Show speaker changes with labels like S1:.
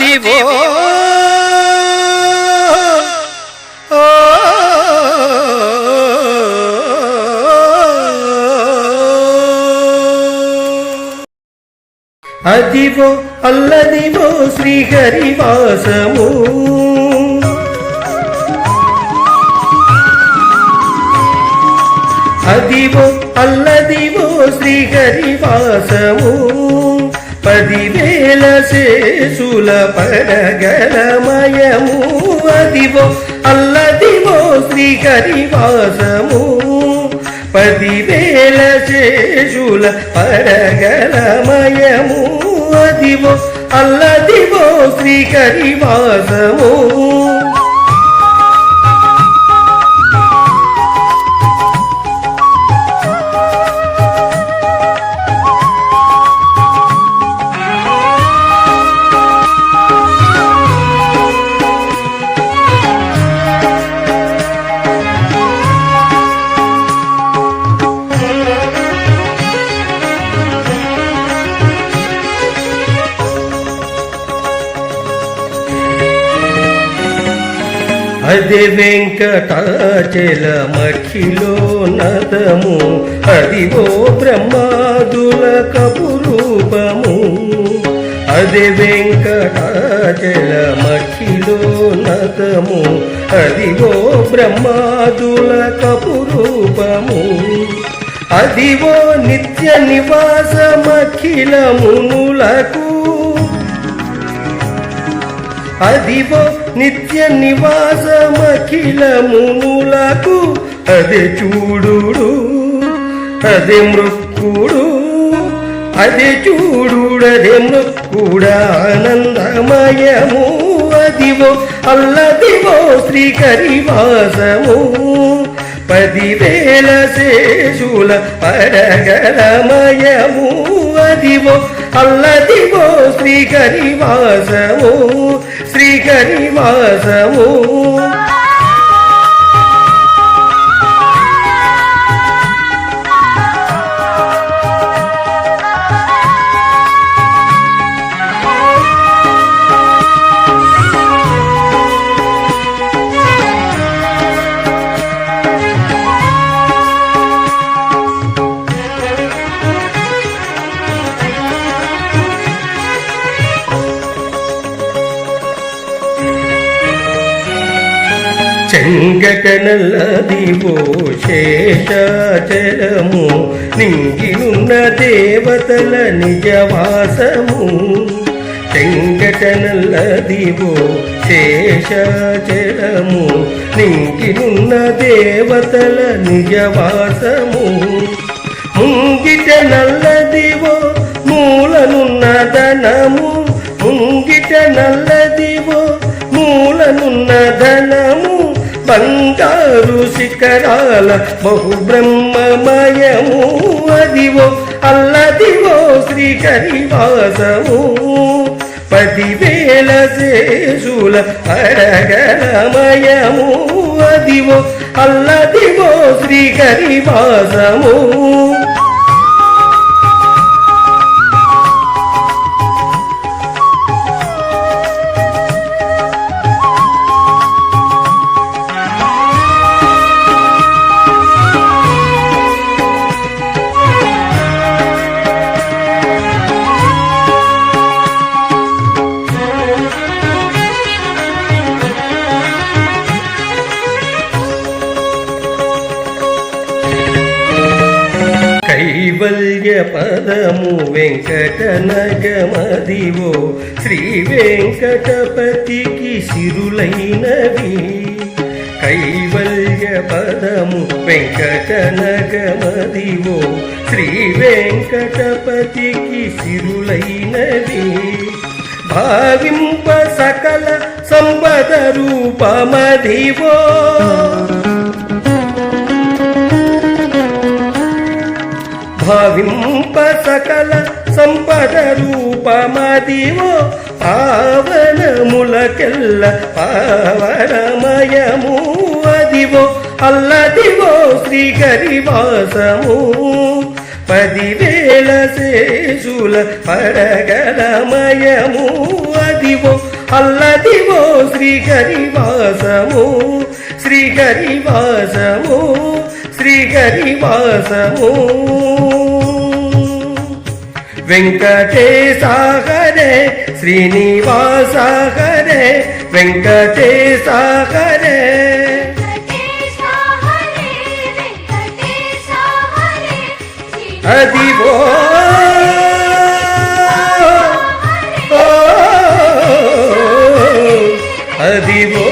S1: దివో. అదివో అల్లదివో శ్రీహరివాసము. అదివో అల్లదివో శ్రీహరివాసము. పదివేల శేషుల పరగలమయము అదివో అల్లదివో శ్రీహరివాసము పదివేల శేషుల పరగలమయము అదివో అల్లదివో శ్రీహరివాసము అది వెంకటాచల మఖిలో నదము అది ఓ బ్రహ్మాదుల కపురూపము అది వెంకటాచల మఖిలో నదము అది ఓ బ్రహ్మాదుల కపురూపము అది ఓ నిత్య నివాసమఖిల మునులకు అదివో నిత్య నివాసమఖిలమునులకు అదే చూడు అదే మృక్కుడు అదే చూడుడదే మృక్కుడా ఆనందమయము అదివో అల్లదివో శ్రీకరివాసము పదివేల శేషుల పరగలమయము అదివో అల్లదివో శ్రీకరివాసము శ్రీకరివాసము చెంగటనల్లదివో శేషాచలము నింగినున్న దేవతల నిజవాసము. చెంగటనల్లదివో శేషాచలము నింగినున్న దేవతల నిజవాసము. ముంగిట నల్లదివో మూలనున్న ధనము ముంగిట నల్లదివో మూలనున్న ధనము. బంగారు శిఖరాల బహుబ్రహ్మమయము అదివో అల్లదివో శ్రీకరివాసము పదివేల శేషుల అరగరమయము అదివో అల్లదివో శ్రీకరివాసము కైవల్య పదము వెంకట నగమదివో శ్రీ వెంకటపతికి సిరులైనవి. కైవల్య పదము వెంకట నగమదివో శ్రీ వెంకటపతికి సిరులైనవి. భావింప సకల సంపద రూపమదివో. భావింప సకల సంపద రూపమదివో పావనములకెల్ల పావనమయము అదివో అల్లదివో శ్రీకరివాసము పదివేల శేషుల పరగలమయము అదివో అల్లదివో శ్రీహరివాసము. శ్రీహరివాసము శ్రీహరివాసము. వెంకటేశ హరే శ్రీనివాస హరే వెంకటేశ హరే
S2: వెంకటేశ హరే వెంకటేశ హరే శ్రీ
S1: అదివో ఓ, అదివో